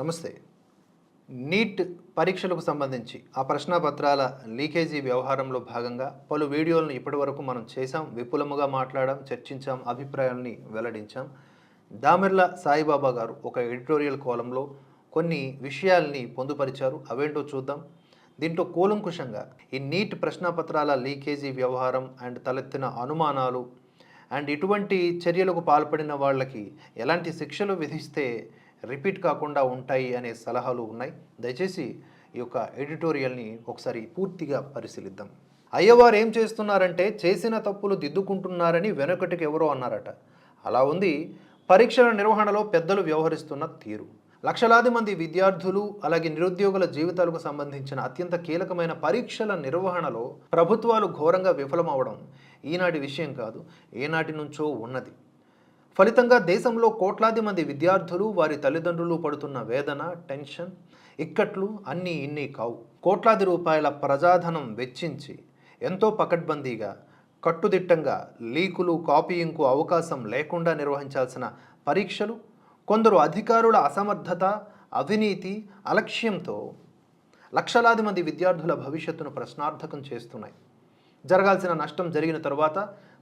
నమస్తే. నీట్ పరీక్షలకు సంబంధించి ఆ ప్రశ్నపత్రాల లీకేజీ వ్యవహారంలో భాగంగా పలు వీడియోలను ఇప్పటివరకు మనం చేశాం విపులముగా మాట్లాడాం చర్చించాం అభిప్రాయాల్ని వెల్లడించాం. దామెర్ల సాయిబాబా గారు ఒక ఎడిటోరియల్ కోలంలో కొన్ని విషయాల్ని పొందుపరిచారు. అవేంటో చూద్దాం. దీంట్లో కూలంకుషంగా ఈ నీట్ ప్రశ్నపత్రాల లీకేజీ వ్యవహారం అండ్ తలెత్తిన అనుమానాలు అండ్ ఇటువంటి చర్యలకు పాల్పడిన వాళ్ళకి ఎలాంటి శిక్షలు విధిస్తే రిపీట్ కాకుండా ఉంటాయి అనే సలహాలు ఉన్నాయి. దయచేసి ఈ యొక్క ఎడిటోరియల్ని ఒకసారి పూర్తిగా పరిశీలిద్దాం. అయ్యవారు ఏం చేస్తున్నారంటే చేసిన తప్పులు దిద్దుకుంటున్నారని వెనకటికి ఎవరో అన్నారట. అలా ఉంది. పరీక్షల నిర్వహణలో పెద్దలు వ్యవహరిస్తున్న తీరు. లక్షలాది మంది విద్యార్థులు అలాగే నిరుద్యోగుల జీవితాలకు సంబంధించిన అత్యంత కీలకమైన పరీక్షల నిర్వహణలో ప్రభుత్వాలు ఘోరంగా విఫలమవడం ఈనాటి విషయం కాదు. ఏనాటి నుంచో ఉన్నది. ఫలితంగా దేశంలో కోట్లాది మంది విద్యార్థులు వారి తల్లిదండ్రులు పడుతున్న వేదన టెన్షన్ ఇక్కట్లు అన్నీ ఇన్ని కావు. కోట్లాది రూపాయల ప్రజాధనం వెచ్చించి ఎంతో పకడ్బందీగా కట్టుదిట్టంగా లీకులు కాపీయింగ్కు అవకాశం లేకుండా నిర్వహించాల్సిన పరీక్షలు కొందరు అధికారుల అసమర్థత అవినీతి అలక్ష్యంతో లక్షలాది మంది విద్యార్థుల భవిష్యత్తును ప్రశ్నార్థకం చేస్తున్నాయి. జరగాల్సిన నష్టం జరిగిన తరువాత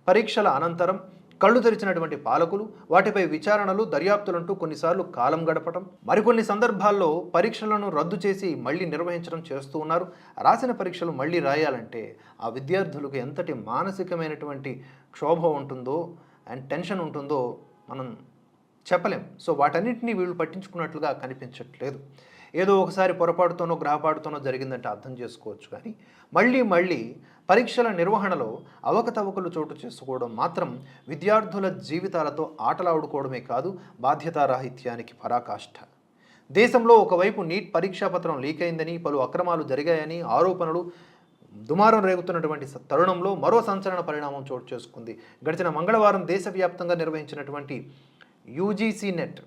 పరీక్షల అనంతరం కళ్ళు తెరిచినటువంటి పాలకులు వాటిపై విచారణలు దర్యాప్తులంటూ కొన్నిసార్లు కాలం గడపటం మరికొన్ని సందర్భాల్లో పరీక్షలను రద్దు చేసి మళ్ళీ నిర్వహించడం చేస్తూ ఉన్నారు. రాసిన పరీక్షలు మళ్ళీ రాయాలంటే ఆ విద్యార్థులకు ఎంతటి మానసికమైనటువంటి క్షోభ ఉంటుందో అండ్ టెన్షన్ ఉంటుందో మనం చెప్పలేం. సో వాటన్నిటిని వీళ్ళు పట్టించుకున్నట్లుగా కనిపించట్లేదు. ఏదో ఒకసారి పొరపాటుతోనో గ్రహపాటుతోనో జరిగిందంటే అర్థం చేసుకోవచ్చు కానీ మళ్ళీ మళ్ళీ పరీక్షల నిర్వహణలో అవకతవకలు చోటు చేసుకోవడం మాత్రం విద్యార్థుల జీవితాలతో ఆటలాడుకోవడమే కాదు బాధ్యతారాహిత్యానికి పరాకాష్ఠ దేశంలో ఒకవైపు నీట్ పరీక్షాపత్రం లీక్ అయిందని పలు అక్రమాలు జరిగాయని ఆరోపణలు దుమారం రేగుతున్నటువంటి తరుణంలో మరో సంచలన పరిణామం చోటు చేసుకుంది. గడిచిన మంగళవారం దేశవ్యాప్తంగా నిర్వహించినటువంటి UGC NET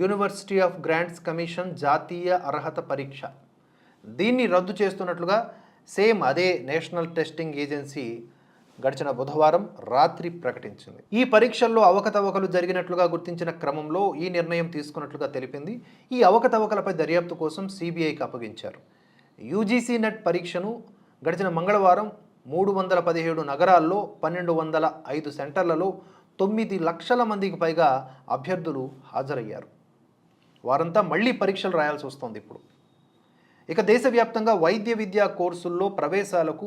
university of grants commission జాతీయ అర్హత పరీక్ష. దీన్ని రద్దు చేస్తున్నట్లుగా సేమ్ అదే నేషనల్ టెస్టింగ్ ఏజెన్సీ గడిచిన బుధవారం రాత్రి ప్రకటించింది. ఈ పరీక్షల్లో అవకతవకలు జరిగినట్లుగా గుర్తించిన క్రమంలో ఈ నిర్ణయం తీసుకున్నట్లుగా తెలిపింది. ఈ అవకతవకలపై దర్యాప్తు కోసం సిబిఐకి అప్పగించారు. యూజీసీ నెట్ పరీక్షను గడిచిన మంగళవారం మూడు వందల పదిహేడు నగరాల్లో పన్నెండు వందల ఐదు సెంటర్లలో తొమ్మిది లక్షల మందికి పైగా అభ్యర్థులు హాజరయ్యారు. వారంతా మళ్ళీ పరీక్షలు రాయాల్సి వస్తుంది ఇప్పుడు. ఇక దేశవ్యాప్తంగా వైద్య విద్యా కోర్సుల్లో ప్రవేశాలకు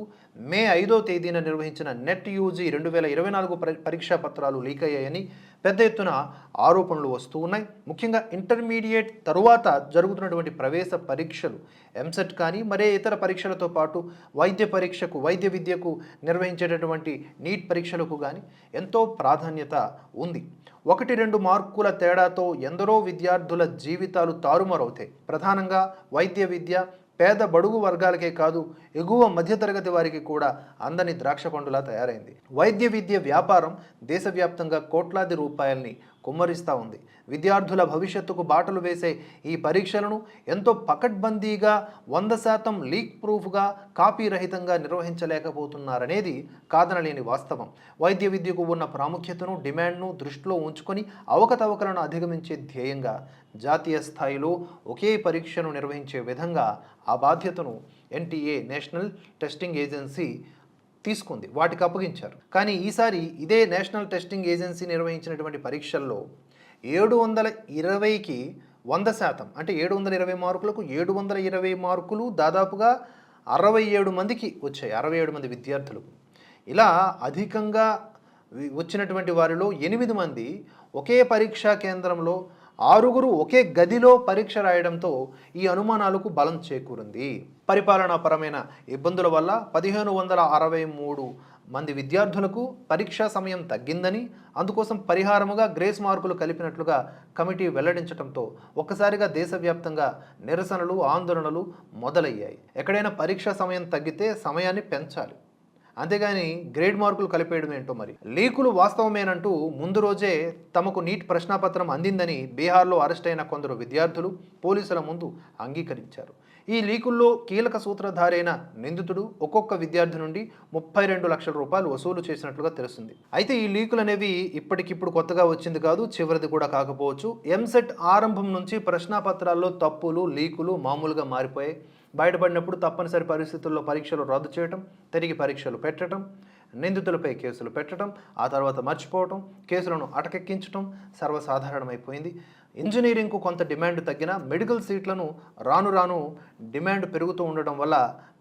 మే ఐదో తేదీన నిర్వహించిన నెట్ యూజీ రెండు వేల ఇరవై నాలుగు పరీక్షా పత్రాలు లీక్ అయ్యాయని పెద్ద ఎత్తున ఆరోపణలు వస్తూ ఉన్నాయి. ముఖ్యంగా ఇంటర్మీడియట్ తరువాత జరుగుతున్నటువంటి ప్రవేశ పరీక్షలు ఎంసెట్ కానీ మరే ఇతర పరీక్షలతో పాటు వైద్య పరీక్షకు వైద్య విద్యకు నిర్వహించేటటువంటి నీట్ పరీక్షలకు కానీ ఎంతో ప్రాధాన్యత ఉంది. ఒకటి రెండు మార్కుల తేడాతో ఎందరో విద్యార్థుల జీవితాలు తారుమారవుతాయి. ప్రధానంగా వైద్య విద్య పేద బడుగు వర్గాలకే కాదు ఎగువ మధ్యతరగతి వారికి కూడా అందని ద్రాక్ష పండులా తయారైంది. వైద్య విద్య వ్యాపారం దేశవ్యాప్తంగా కోట్లాది రూపాయల్ని కుమ్మరిస్తూ ఉంది. విద్యార్థుల భవిష్యత్తుకు బాటలు వేసే ఈ పరీక్షలను ఎంతో పకడ్బందీగా వంద శాతం లీక్ ప్రూఫ్గా కాపీ రహితంగా నిర్వహించలేకపోతున్నారనేది కాదనలేని వాస్తవం. వైద్య విద్యకు ఉన్న ప్రాముఖ్యతను డిమాండ్ను దృష్టిలో ఉంచుకొని అవకతవకలను అధిగమించే ధ్యేయంగా జాతీయ స్థాయిలో ఒకే పరీక్షను నిర్వహించే విధంగా ఆ బాధ్యతను ఎన్టీఏ నేషనల్ టెస్టింగ్ ఏజెన్సీ తీసుకుంది వాటికి అప్పగించారు. కానీ ఈసారి ఇదే నేషనల్ టెస్టింగ్ ఏజెన్సీ నిర్వహించినటువంటి పరీక్షల్లో ఏడు వందల ఇరవైకి వంద శాతం అంటే ఏడు వందల ఇరవై మార్కులకు ఏడు వందల ఇరవై మార్కులు దాదాపుగా అరవై ఏడు మందికి వచ్చాయి అరవై ఏడు మంది విద్యార్థులకు. ఇలా అధికంగా వచ్చినటువంటి వారిలో ఎనిమిది మంది ఒకే పరీక్షా కేంద్రంలో ఆరుగురు ఒకే గదిలో పరీక్ష రాయడంతో ఈ అనుమానాలకు బలం చేకూరింది. పరిపాలనాపరమైన ఇబ్బందుల వల్ల పదిహేను వందల అరవై మూడు మంది విద్యార్థులకు పరీక్షా సమయం తగ్గిందని అందుకోసం పరిహారముగా గ్రేస్ మార్కులు కలిపినట్లుగా కమిటీ వెల్లడించడంతో ఒక్కసారిగా దేశవ్యాప్తంగా నిరసనలు ఆందోళనలు మొదలయ్యాయి. ఎక్కడైనా పరీక్షా సమయం తగ్గితే సమయాన్ని పెంచాలి. అంతేగాని గ్రేడ్ మార్కులు కలిపేయడం ఏంటో మరి? లీకులు వాస్తవమేనంటూ ముందు రోజే తమకు నీట్ ప్రశ్నాపత్రం అందిందని బీహార్లో అరెస్ట్ అయిన కొందరు విద్యార్థులు పోలీసుల ముందు అంగీకరించారు. ఈ లీకుల్లో కీలక సూత్రధారైన నిందితుడు ఒక్కొక్క విద్యార్థి నుండి ముప్పై రెండు లక్షల రూపాయలు వసూలు చేసినట్లుగా తెలుస్తుంది. అయితే ఈ లీకులు అనేవి ఇప్పటికిప్పుడు కొత్తగా వచ్చింది కాదు చివరిది కూడా కాకపోవచ్చు. ఎంసెట్ ఆరంభం నుంచి ప్రశ్నాపత్రాల్లో తప్పులు లీకులు మామూలుగా మారిపోయాయి. బయటపడినప్పుడు తప్పనిసరి పరిస్థితుల్లో పరీక్షలు రద్దు చేయటం తిరిగి పరీక్షలు పెట్టడం నిందితులపై కేసులు పెట్టడం ఆ తర్వాత మర్చిపోవటం కేసులను అటకెక్కించడం సర్వసాధారణమైపోయింది. ఇంజనీరింగ్కు కొంత డిమాండ్ తగ్గిన మెడికల్ సీట్లను రాను రాను డిమాండ్ పెరుగుతూ ఉండడం వల్ల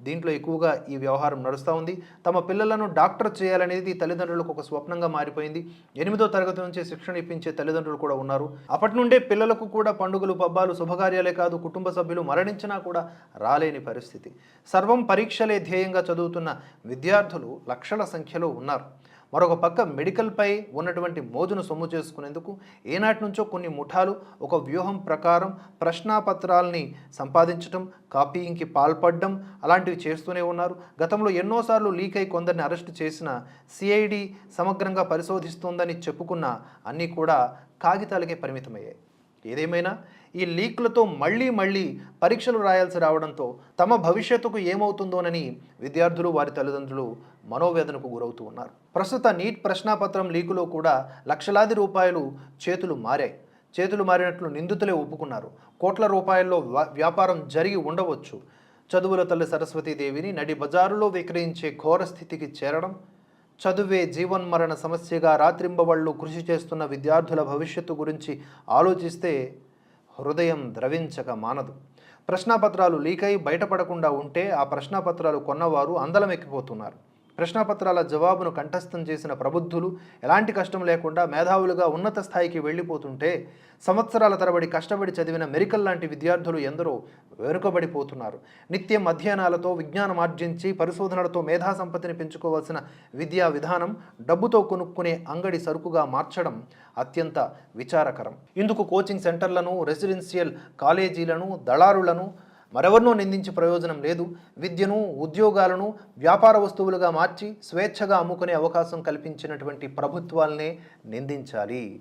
దీంట్లో ఎక్కువగా ఈ వ్యవహారం నడుస్తూ ఉంది. తమ పిల్లలను డాక్టర్ చేయాలనేది తల్లిదండ్రులకు ఒక స్వప్నంగా మారిపోయింది. ఎనిమిదో తరగతి నుంచి శిక్షణ ఇప్పించే తల్లిదండ్రులు కూడా ఉన్నారు. అప్పటి నుండే పిల్లలకు కూడా పండుగలు పబ్బాలు శుభకార్యాలే కాదు కుటుంబ సభ్యులు మరణించినా కూడా రాలేని పరిస్థితి. సర్వం పరీక్షలే ధ్యేయంగా చదువుతున్న విద్యార్థులు లక్షల సంఖ్యలో ఉన్నారు. మరొక పక్క మెడికల్పై ఉన్నటువంటి మోజును సొమ్ము చేసుకునేందుకు ఏనాటి నుంచో కొన్ని ముఠాలు ఒక వ్యూహం ప్రకారం ప్రశ్నాపత్రాల్ని సంపాదించడం కాపీయింగ్కి పాల్పడడం అలాంటివి చేస్తూనే ఉన్నారు. గతంలో ఎన్నోసార్లు లీక్ అయి కొందరిని అరెస్టు చేసిన సిఐడి సమగ్రంగా పరిశోధిస్తోందని చెప్పుకున్న అన్నీ కూడా కాగితాలకే పరిమితమయ్యాయి. ఏదేమైనా ఈ లీక్లతో మళ్ళీ మళ్ళీ పరీక్షలు రాయాల్సి రావడంతో తమ భవిష్యత్తుకు ఏమవుతుందోనని విద్యార్థులు వారి తల్లిదండ్రులు మనోవేదనకు గురవుతూ ఉన్నారు. ప్రస్తుత నీట్ ప్రశ్నాపత్రం లీకులో కూడా లక్షలాది రూపాయలు చేతులు మారాయి. చేతులు మారినట్లు నిందితులే ఒప్పుకున్నారు. కోట్ల రూపాయల్లో వ్యా- వ్యాపారం జరిగి ఉండవచ్చు. చదువుల తల్లి సరస్వతీదేవిని నడి బజారులో విక్రయించే ఘోర స్థితికి చేరడం చదువే జీవన్మరణ సమస్యగా రాత్రింబవళ్ళు కృషి చేస్తున్న విద్యార్థుల భవిష్యత్తు గురించి ఆలోచిస్తే హృదయం ద్రవించక మానదు. ప్రశ్నాపత్రాలు లీకై బయటపడకుండా ఉంటే ఆ ప్రశ్నాపత్రాలు కొన్నవారు అందలమెక్కిపోతున్నారు. ప్రశ్నపత్రాల జవాబును కంఠస్థం చేసిన ప్రబుద్ధులు ఎలాంటి కష్టం లేకుండా మేధావులుగా ఉన్నత స్థాయికి వెళ్ళిపోతుంటే సంవత్సరాల తరబడి కష్టపడి చదివిన మెరికల్ లాంటి విద్యార్థులు ఎందరో వెనుకబడిపోతున్నారు. నిత్యం అధ్యయనాలతో విజ్ఞానం ఆర్జించి పరిశోధనలతో మేధా సంపత్తిని పెంచుకోవాల్సిన విద్యా విధానం డబ్బుతో కొనుక్కునే అంగడి సరుకుగా మార్చడం అత్యంత విచారకరం. ఇందుకు కోచింగ్ సెంటర్లను రెసిడెన్షియల్ కాలేజీలను దళారులను మరెవరినో నిందించి ప్రయోజనం లేదు. విద్యను ఉద్యోగాలను వ్యాపార వస్తువులుగా మార్చి స్వేచ్ఛగా అమ్ముకునే అవకాశం కల్పించినటువంటి ప్రభుత్వాలనే నిందించాలి.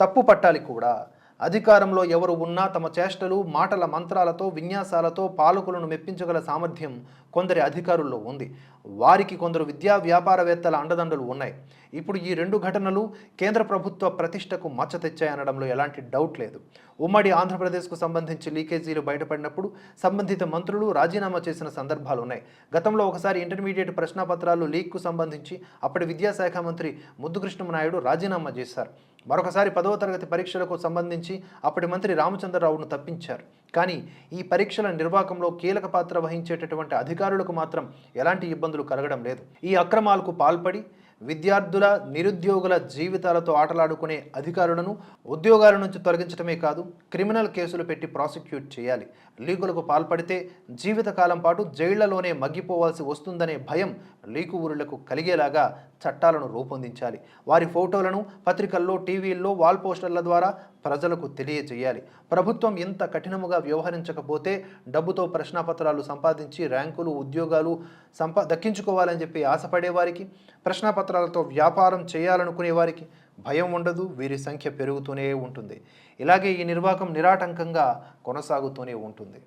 తప్పు పట్టాలి కూడా. అధికారంలో ఎవరు ఉన్నా తమ చేష్టలు మాటల మంత్రాలతో విన్యాసాలతో పాలకులను మెప్పించగల సామర్థ్యం కొందరి అధికారుల్లో ఉంది. వారికి కొందరు విద్యా వ్యాపారవేత్తల అండదండలు ఉన్నాయి. ఇప్పుడు ఈ రెండు ఘటనలు కేంద్ర ప్రభుత్వ ప్రతిష్టకు మచ్చ తెచ్చాయనడంలో ఎలాంటి డౌట్ లేదు. ఉమ్మడి ఆంధ్రప్రదేశ్కు సంబంధించి లీకేజీలు బయటపడినప్పుడు సంబంధిత మంత్రులు రాజీనామా చేసిన సందర్భాలు ఉన్నాయి. గతంలో ఒకసారి ఇంటర్మీడియట్ ప్రశ్నపత్రాలు లీక్కు సంబంధించి అప్పటి విద్యాశాఖ మంత్రి ముద్దుకృష్ణమనాయుడు రాజీనామా చేశారు. మరొకసారి పదవ తరగతి పరీక్షలకు సంబంధించి అప్పటి మంత్రి రామచంద్రరావును తప్పించారు. కానీ ఈ పరీక్షల నిర్వాహకంలో కీలక పాత్ర వహించేటటువంటి అధికారులకు మాత్రం ఎలాంటి ఇబ్బందులు కలగడం లేదు. ఈ అక్రమాలకు పాల్పడి విద్యార్థుల నిరుద్యోగుల జీవితాలతో ఆటలాడుకునే అధికారులను ఉద్యోగాల నుంచి తొలగించడమే కాదు క్రిమినల్ కేసులు పెట్టి ప్రాసిక్యూట్ చేయాలి. లీకులకు పాల్పడితే జీవితకాలం పాటు జైళ్ళలోనే మగ్గిపోవాల్సి వస్తుందనే భయం లీకు ఊరులకు కలిగేలాగా చట్టాలను రూపొందించాలి. వారి ఫోటోలను పత్రికల్లో టీవీల్లో వాల్ పోస్టర్ల ద్వారా ప్రజలకు తెలియజేయాలి. ప్రభుత్వం ఇంత కఠినముగా వ్యవహరించకపోతే డబ్బుతో ప్రశ్నాపత్రాలు సంపాదించి ర్యాంకులు ఉద్యోగాలు సంపా దక్కించుకోవాలని చెప్పి ఆశపడే వారికి ప్రశ్నాపత్రాలతో వ్యాపారం చేయాలనుకునే వారికి భయం ఉండదు వీరి సంఖ్య పెరుగుతూనే ఉంటుంది. ఇలాగే ఈ నిర్వాహకం నిరాటంకంగా కొనసాగుతూనే ఉంటుంది.